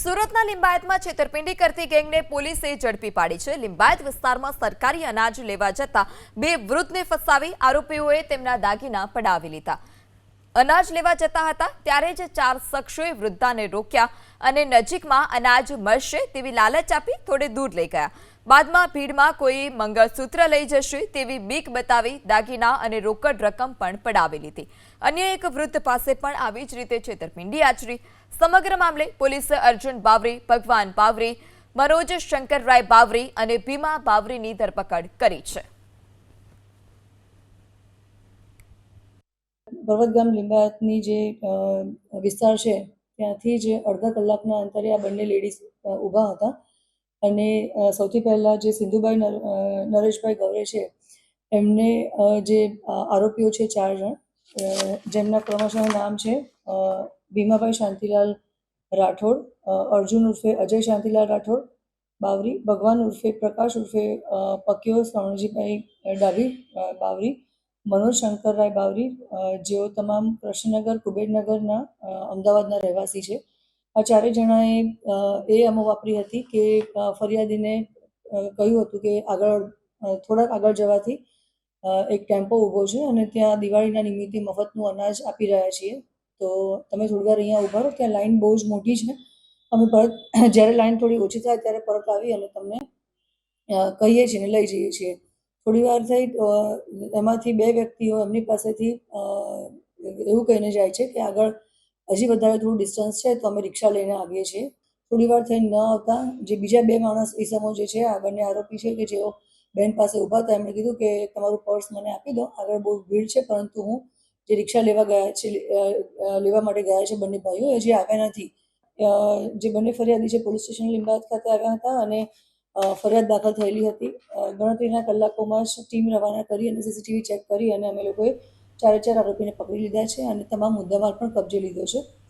સુરતના લિંબાયતમાં છેતરપિંડી કરતી ગેંગને પોલીસે ઝડપી પાડી છે. લિંબાયત વિસ્તારમાં સરકારી અનાજ લેવા જતા બે વૃદ્ધને ફસાવી આરોપીઓએ તેમના દાગીના પડાવી લીધા. અનાજ લેવા જતા હતા, ત્યારે જ ચાર શખ્સોએ વૃદ્ધાને રોક્યા અને નજીકમાં અનાજ મળશે તેવી લાલચ આપી થોડે દૂર લઈ ગયા. બાદમાં ભીડમાં કોઈ મંગળસૂત્ર લઈ જશે તેવી બીક બતાવી દાગીના અને રોકડ રકમ પણ પડાવી લીધી. અન્ય એક વૃદ્ધ પાસે પણ આવી જ રીતે છેતરપિંડી આચરી. સમગ્ર મામલે પોલીસે અર્જુન બાવરી, ભગવાન બાવરી, મનોજ શંકરરાય બાવરી અને ભીમા બાવરીની ધરપકડ કરી છે. પર્વતગામ લીંબાયતની જે વિસ્તાર છે, ત્યાંથી જ અડધા કલાકના અંતરે આ બંને લેડીઝ ઊભા હતા. અને સૌથી પહેલાં જે સિંધુભાઈ નરેશભાઈ ગવરે છે, એમને જે આરોપીઓ છે ચાર જણ જેમના ક્રમશઃ નામ છે ભીમાભાઈ શાંતિલાલ રાઠોડ અર્જુન ઉર્ફે અજય શાંતિલાલ રાઠોડ, બાવરી, ભગવાન ઉર્ફે પ્રકાશ ઉર્ફે પક્યો શ્રવણજીભાઈ ડાભી બાવરી મનોજ શંકરરાય બાવરી જેઓ તમામ કૃષ્ણનગર, કુબેરનગરના અમદાવાદના રહેવાસી છે. આ ચારેય જણાએ એ અમો વાપરી હતી કે ફરિયાદીને કહ્યું હતું કે આગળ થોડાક આગળ જવાથી એક ટેમ્પો ઊભો છે અને ત્યાં દિવાળીના નિમિત્તે મફતનું અનાજ આપી રહ્યા છીએ. તો તમે થોડી અહીંયા ઊભા રહો, ત્યાં લાઈન બહુ જ મોટી છે. અમે પરત, જ્યારે લાઈન થોડી ઓછી થાય ત્યારે પરત આવી અને તમને કહીએ છીએ લઈ જઈએ છીએ. થોડી વાર થઈ એમાંથી બે વ્યક્તિઓ એમની પાસેથી એવું કહીને જાય છે કે આગળ હજી વધારે થોડું ડિસ્ટન્સ છે તો અમે રિક્ષા લઈને આવીએ છીએ. થોડી વાર થઈને ન આવતા, જે બીજા બે માણસ ઈસમો જે છે આ બંને આરોપી છે કે જેઓ બેન પાસે ઊભા હતા, એમણે કીધું કે તમારું પર્સ મને આપી દો, આગળ બહુ ભીડ છે, પરંતુ હું જે રિક્ષા લેવા ગયા છે લેવા માટે ગયા છે બંને ભાઈઓ એ હજી આવ્યા નથી. જે બંને ફરિયાદી છે, પોલીસ સ્ટેશન લીંબાદ ખાતે આવ્યા હતા અને ફરિયાદ દાખલ થયેલી હતી. ગણતરીના કલાકોમાં જ ટીમ રવાના કરી અને સીસીટીવી ચેક કરી અને અમે લોકોએ ચારે ચાર આરોપીને પકડી લીધા છે અને તમામ મુદ્દામાલ પણ કબજે લીધો છે.